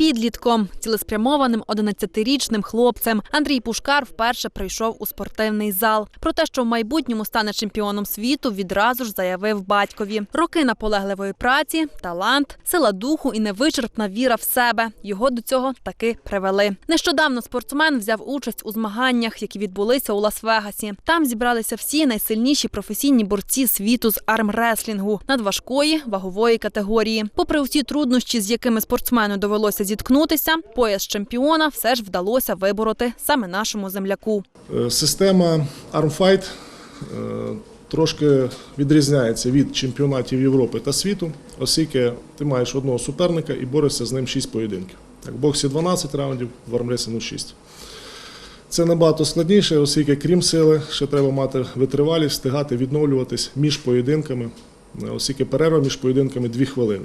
підлітком, цілеспрямованим 11-річним хлопцем. Андрій Пушкар вперше прийшов у спортивний зал. Про те, що в майбутньому стане чемпіоном світу, відразу ж заявив батькові. Роки наполегливої праці, талант, сила духу і невичерпна віра в себе. Його до цього таки привели. Нещодавно спортсмен взяв участь у змаганнях, які відбулися у Лас-Вегасі. Там зібралися всі найсильніші професійні борці світу з армреслінгу надважкої вагової категорії. Попри усі труднощі, з якими спортсмену довелося зіткнутися, пояс чемпіона все ж вдалося вибороти саме нашому земляку. Е, Система Armfight е, трошки відрізняється від чемпіонатів Європи та світу, оскільки ти маєш одного суперника і борешся з ним 6 поєдинків. Так, в боксі 12 раундів, в армресінгу 6. Це набагато складніше, оскільки крім сили, ще треба мати витривалість, встигати відновлюватись між поєдинками, е, оскільки перерва між поєдинками 2 хвилини.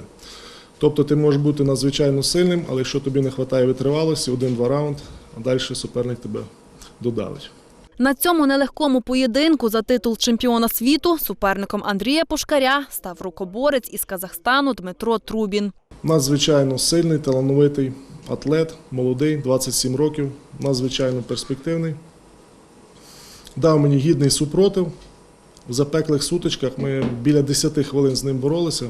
Тобто ти можеш бути надзвичайно сильним, але якщо тобі не вистачає витривалості, один-два раунд, а далі суперник тебе додавить. На цьому нелегкому поєдинку за титул чемпіона світу суперником Андрія Пушкаря став рукоборець із Казахстану Дмитро Трубін. Надзвичайно сильний, талановитий атлет, молодий, 27 років, надзвичайно перспективний. Дав мені гідний супротив. В запеклих сутичках ми біля 10 хвилин з ним боролися.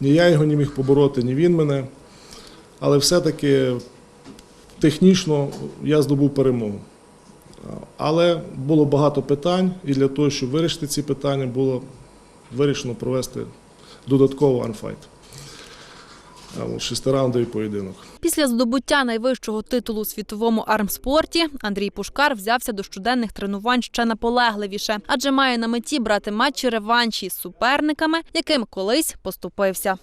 Ні я його не міг побороти, ні він мене. Але все-таки технічно я здобув перемогу. Але було багато питань, і для того, щоб вирішити ці питання, було вирішено провести додатково анфайт. От Шестираундовий поєдинок. Після здобуття найвищого титулу у світовому армспорті Андрій Пушкар взявся до щоденних тренувань ще наполегливіше, адже має на меті брати матчі реванші з суперниками, яким колись поступився.